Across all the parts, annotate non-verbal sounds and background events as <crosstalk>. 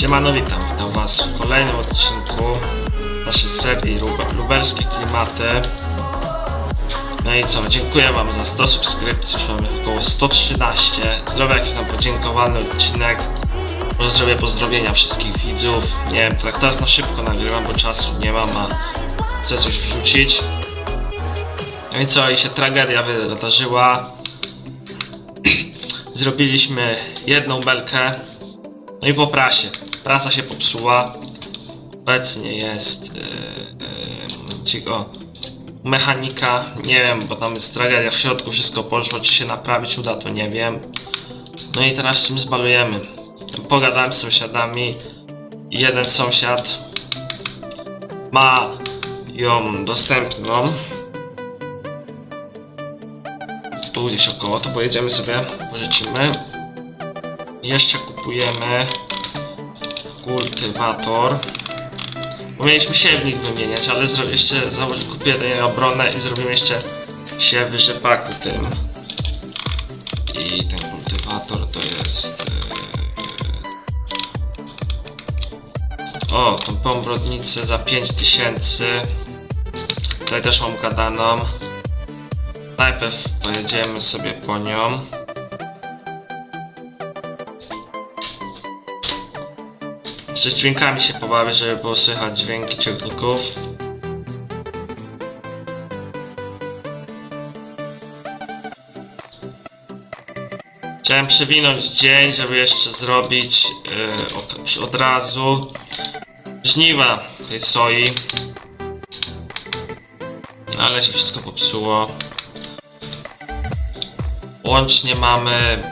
Siemano, witam, witam was w kolejnym odcinku naszej serii Lub- Lubelskie Klimaty. No i co, dziękuję wam za 100 subskrypcji, już mamy około 113. Zrobię jakiś tam podziękowany odcinek. Może zrobię pozdrowienia wszystkich widzów. Nie wiem, tak teraz na szybko nagrywam, bo czasu nie mam, a chcę coś wrzucić. No i co, i się tragedia wydarzyła. <clears throat> Zrobiliśmy jedną belkę, no i po prasie. Prasa się popsuła. Obecnie jest yy, yy, mechanika. Nie wiem, bo tam jest tragedia w środku, wszystko poszło. Czy się naprawić uda, to nie wiem. No i teraz czym zbalujemy? Pogadałem z sąsiadami. Jeden sąsiad ma ją dostępną. Tu gdzieś około, to pojedziemy sobie, pożyczymy. Jeszcze kupujemy kultywator. Bo mieliśmy siewnik wymieniać, ale jeszcze kupię tę obronę i zrobimy jeszcze siewy rzepaku tym. I ten kultywator to jest... Yy, o, tą pomrodnicę za 5000. Tutaj też mam gadaną. Najpierw pojedziemy sobie po nią. Jeszcze dźwiękami się pobawię, żeby było słychać dźwięki ciągników. Chciałem przewinąć dzień, żeby jeszcze zrobić yy, od razu żniwa tej soi. Ale się wszystko popsuło. Łącznie mamy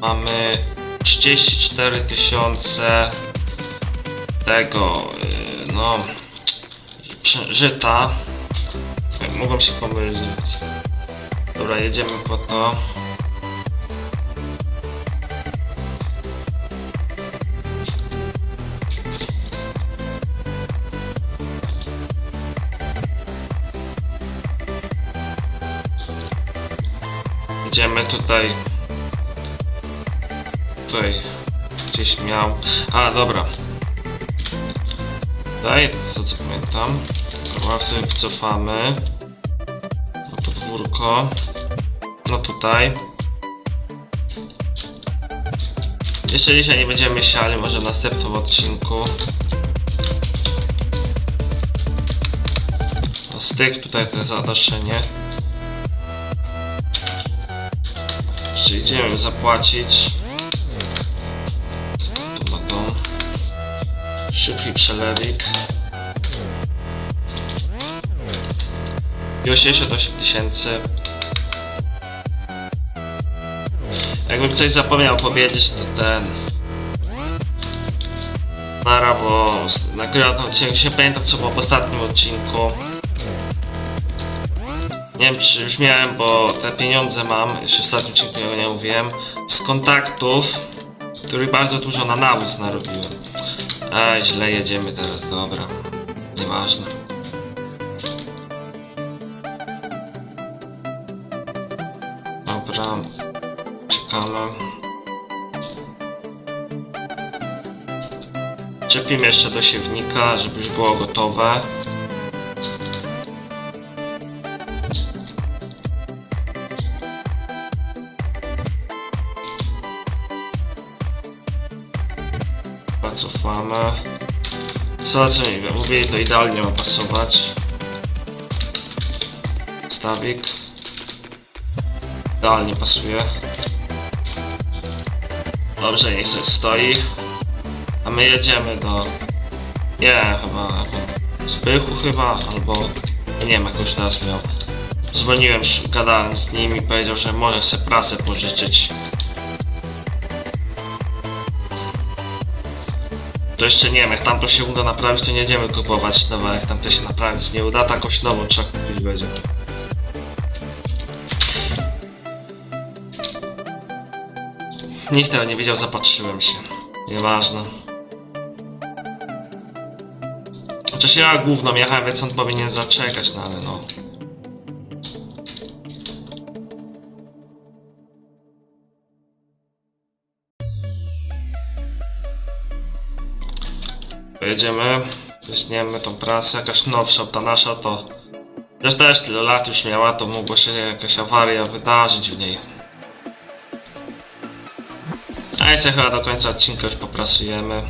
Mamy 34 tysiące tego, yy, no, żyta. Mogą się pomylić. Dobra, jedziemy po to. Idziemy tutaj. Tutaj gdzieś miał. A, dobra. Tutaj, co co pamiętam. Dobra, sobie wycofamy. Na podwórko. No tutaj. Jeszcze dzisiaj nie będziemy siali, może w następnym odcinku. No, styk tutaj to jest zadaszenie. Jeszcze idziemy zapłacić. Szybki przelewik. I 88 tysięcy. Jakbym coś zapomniał powiedzieć, to ten. Nara, bo nagrywam ten odcinek, się pamiętam co było w ostatnim odcinku. Nie wiem czy już miałem, bo te pieniądze mam, jeszcze w ostatnim odcinku nie mówiłem, z kontaktów, których bardzo dużo na nawóz narobiłem. A, źle jedziemy teraz, dobra. Nieważne. Dobra, czekamy. Czepimy jeszcze do siewnika, żeby już było gotowe. Dobra, Cofamy. Co, co nie wiem, mówię, to idealnie ma pasować. Stawik. Idealnie pasuje. Dobrze, niech sobie stoi. A my jedziemy do... Nie, chyba... Zbychu chyba, albo... Nie wiem, jak już teraz miał. Dzwoniłem, gadałem z nim i powiedział, że może sobie prasę pożyczyć. To jeszcze nie wiem, jak tam to się uda naprawić, to nie będziemy kupować nowe. Jak tam to się naprawić nie uda, to jakąś nową trzeba kupić będzie. Nikt tego nie wiedział, zapatrzyłem się. Nieważne. Chociaż ja główną jechałem, więc on powinien zaczekać, no ale no. Pojedziemy, weźmiemy tą prasę, jakaś nowsza, ta nasza to... Też też tyle lat już miała, to mogło się jakaś awaria wydarzyć w niej. A jeszcze chyba do końca odcinka już poprasujemy.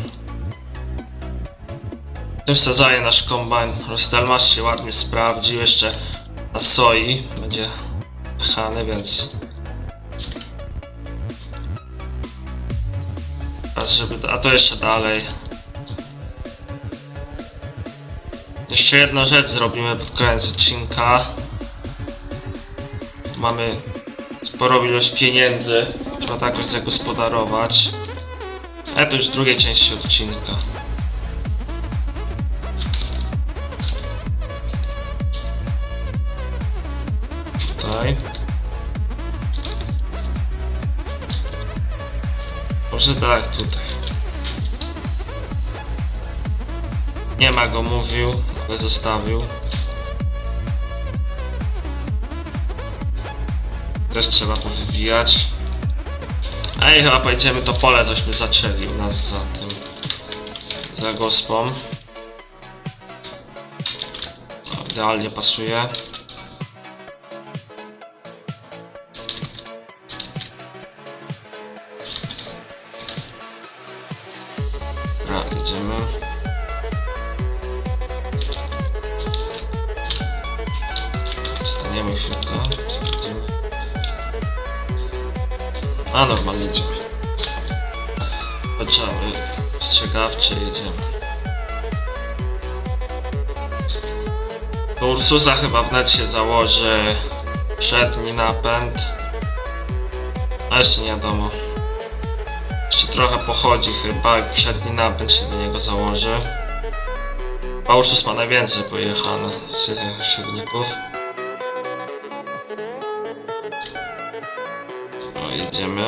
Tym sezonie nasz kombajn Rostelmasz się ładnie sprawdził, jeszcze na soi będzie chany, więc... A, żeby, a to jeszcze dalej. Jeszcze jedną rzecz zrobimy pod koniec odcinka. Mamy sporą ilość pieniędzy. Trzeba to jakoś zagospodarować. Ale to już w drugiej części odcinka. Tutaj. Może tak, tutaj. Nie ma go, mówił, ale zostawił. Też trzeba powywijać. I chyba pojedziemy to pole, cośmy zaczęli u nas za tym. Za gospą. O, idealnie pasuje. Staniemy chwilkę, sprawdzimy. A normalnie jedziemy. Patrzamy, strzegawcze jedziemy. Ursusa chyba wnet się założy przedni napęd. A jeszcze nie wiadomo. Jeszcze trochę pochodzi chyba, jak przedni napęd się do niego założy. A Ursus ma najwięcej pojechane z tych silników. Jedziemy.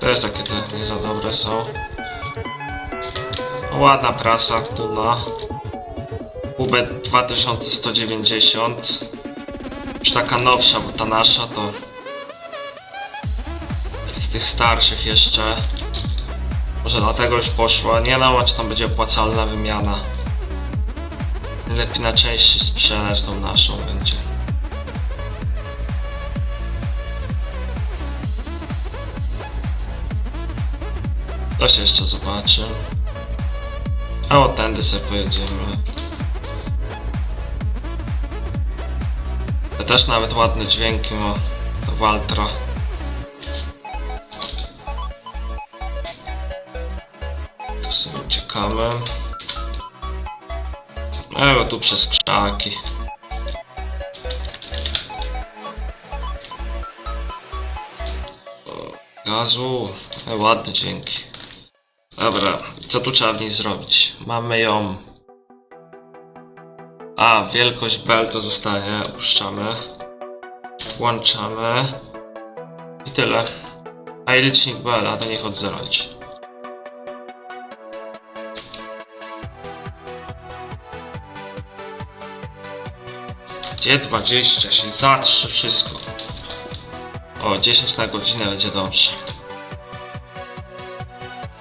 Też takie te nie za dobre są. Ładna prasa, tuna. UB 2190. Już taka nowsza, bo ta nasza to z tych starszych jeszcze. Może dlatego już poszła. Nie wiem, czy tam będzie opłacalna wymiana. Lepiej na części sprzedać tą naszą będzie. To się jeszcze zobaczy. A o tędy sobie pojedziemy. To też nawet ładne dźwięki ma Waltra. Tu sobie uciekamy. Ewo tu przez krzaki. Gazu. E, ładne dźwięki. Dobra, co tu trzeba w niej zrobić? Mamy ją. A, wielkość bel to zostanie. Opuszczamy. Włączamy. I tyle. A i licznik bel, a to niech od liczy. Gdzie 20 się zatrze wszystko. O, 10 na godzinę będzie dobrze.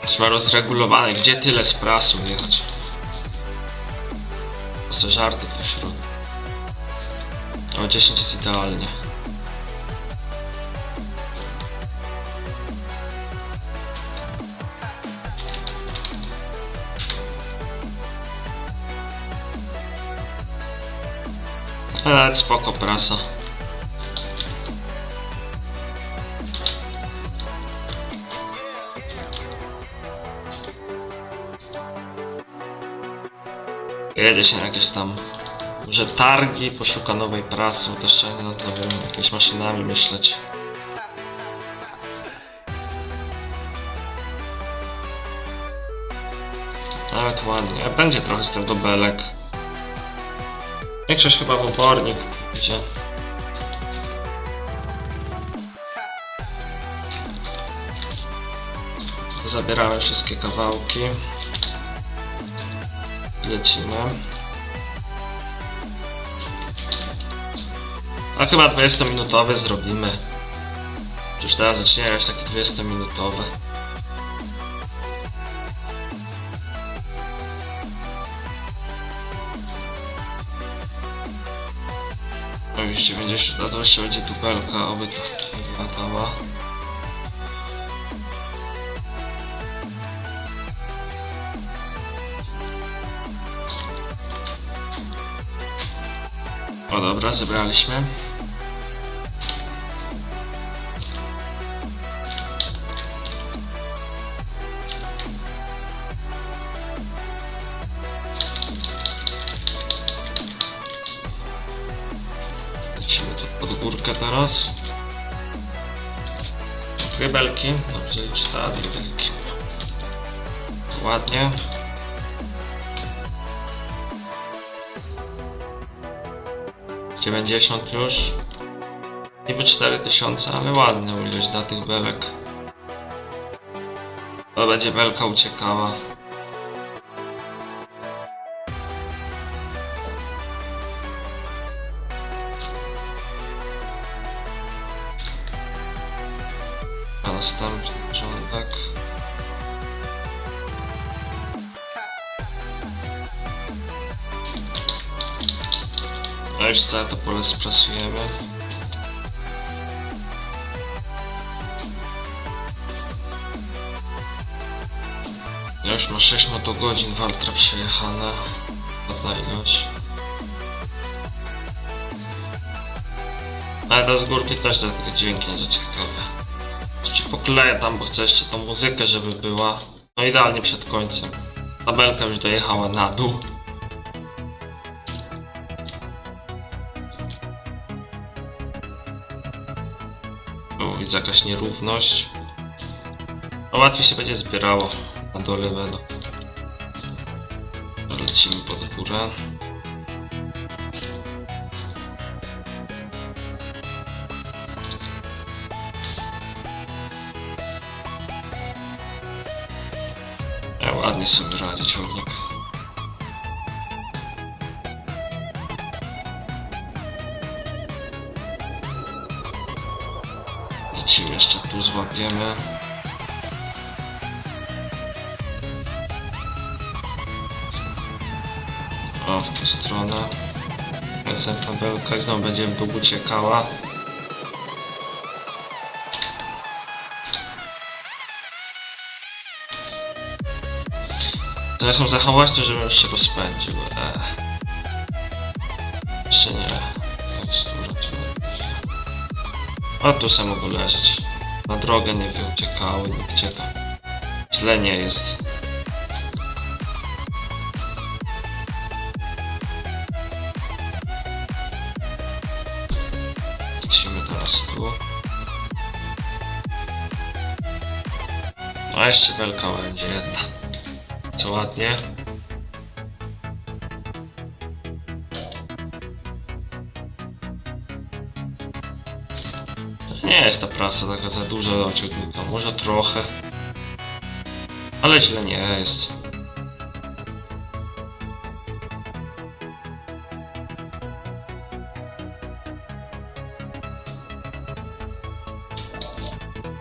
Trzeba rozregulowane, gdzie tyle z prasu jechać. Są żarty tu śród. O, 10 jest idealnie. Ale spoko prasa. Jedzie się jakieś tam może targi, poszuka nowej prasy, bo też trzeba nad nowymi jakimiś maszynami myśleć. Nawet ładnie. Będzie trochę z tego belek. Większość chyba w obornik idzie. Zabieramy wszystkie kawałki. Lecimy. A chyba 20-minutowy zrobimy. Już teraz zaczynają już takie 20-minutowe. No już 90, a to jeszcze będzie tupelka, oby to nie wylatała. O dobra, zebraliśmy. Lecimy tu pod górkę teraz. Dwie belki. Dobrze liczę, ta dwie belki. Ładnie. Dziewięćdziesiąt już. Niby 4000, ale ładna ilość dla tych belek. To będzie belka uciekała. Następny rządek. No już całe to pole sprasujemy. Ja już ma 6 motogodzin Waltra przejechane. Ładna ilość. Ale to z górki też te takie dźwięki nie za Jeszcze pokleję tam, bo chcę jeszcze tą muzykę, żeby była. No idealnie przed końcem. Tabelka już dojechała na dół. O, widzę jakaś nierówność. No łatwiej się będzie zbierało. Na dole będą. Lecimy pod górę. Ładnie sobie radzi ciągnik. Lecimy jeszcze tu złapiemy. O, w tą stronę. Następna belka i znowu będzie w dół uciekała. To są za hałaśne, żebym się rozpędził. Eee. Jeszcze nie. O, tu sam mogą leżeć. Na drogę nie uciekały, nigdzie to. Źle nie jest. Lecimy teraz tu. A jeszcze belka będzie jedna. Co ładnie. Nie jest ta prasa taka za duża do ciągnika, może trochę. Ale źle nie jest.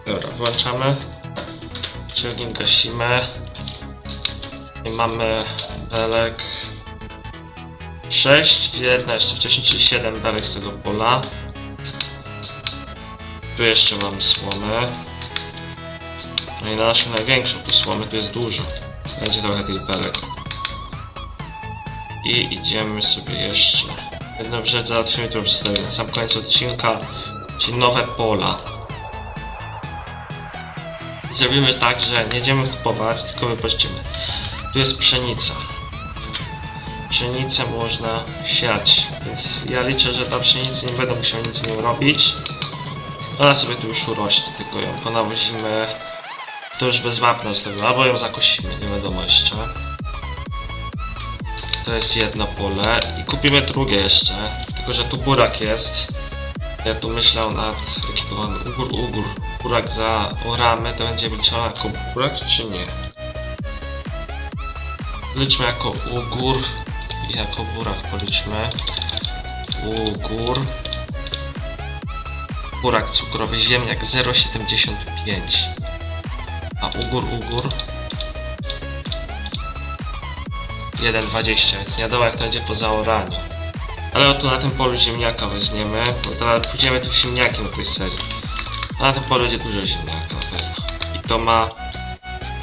Dobra, włączamy. Ciągnik gasimy. Mamy belek 6, jedna jeszcze wcześniej, czyli 7 belek z tego pola. Tu jeszcze mamy słomę. No i na naszą największą tu słomy tu jest dużo. Będzie trochę tych belek. I idziemy sobie jeszcze. Jedną rzecz załatwimy, którą przedstawię na sam koniec odcinka, czyli nowe pola. Zrobimy tak, że nie będziemy kupować, tylko wypożyczymy. Tu jest pszenica. Pszenicę można siać, więc ja liczę, że ta pszenica nie będę musiał nic z nią robić. Ona sobie tu już urośnie, tylko ją ponawozimy. To już bez wapna z tego, albo ją zakosimy, nie wiadomo jeszcze. To jest jedno pole i kupimy drugie jeszcze, tylko że tu burak jest. Ja tu myślał nad jaki to ugór, ugór. Burak za oramy, to będzie liczone jako burak czy nie? Liczmy jako ugór i jako burak policzmy. Ugór. burak cukrowy, ziemniak 0,75. A ugór, ugór 1,20, więc nie wiadomo jak to będzie po zaoraniu. Ale oto na tym polu ziemniaka weźmiemy, bo teraz pójdziemy tu w ziemniaki na tej serii. A na tym polu będzie dużo ziemniaka na pewno. I to ma,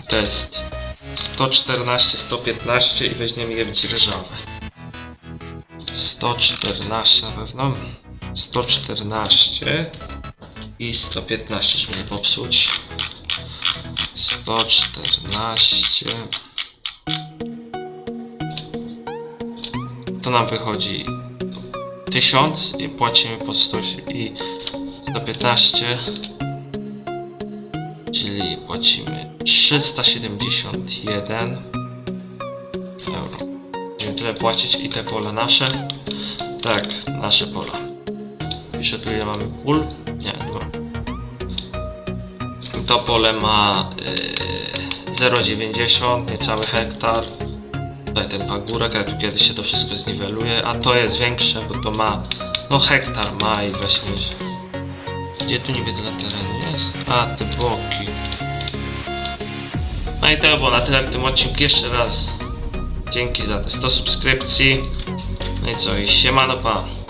to jest 114, 115 i weźmiemy je w dzierżawę. 114 na pewno. 114 i 115, żeby nie popsuć. 114. To nam wychodzi 1000 i płacimy po 100 i 115. Czyli płacimy 371 euro. Będziemy tyle płacić i te pola nasze. Tak, nasze pola. Piszę tu ile mamy pól. Nie, nie ma. To pole ma yy, 0,90, niecały hektar. Tutaj ten pagórek, ale tu kiedyś się to wszystko zniweluje. A to jest większe, bo to ma no hektar ma i właśnie. Gdzie tu niby tyle terenu jest? A, te boki. No i to było na tyle w tym odcinku. Jeszcze raz dzięki za te 100 subskrypcji. No i co, i siemano pa.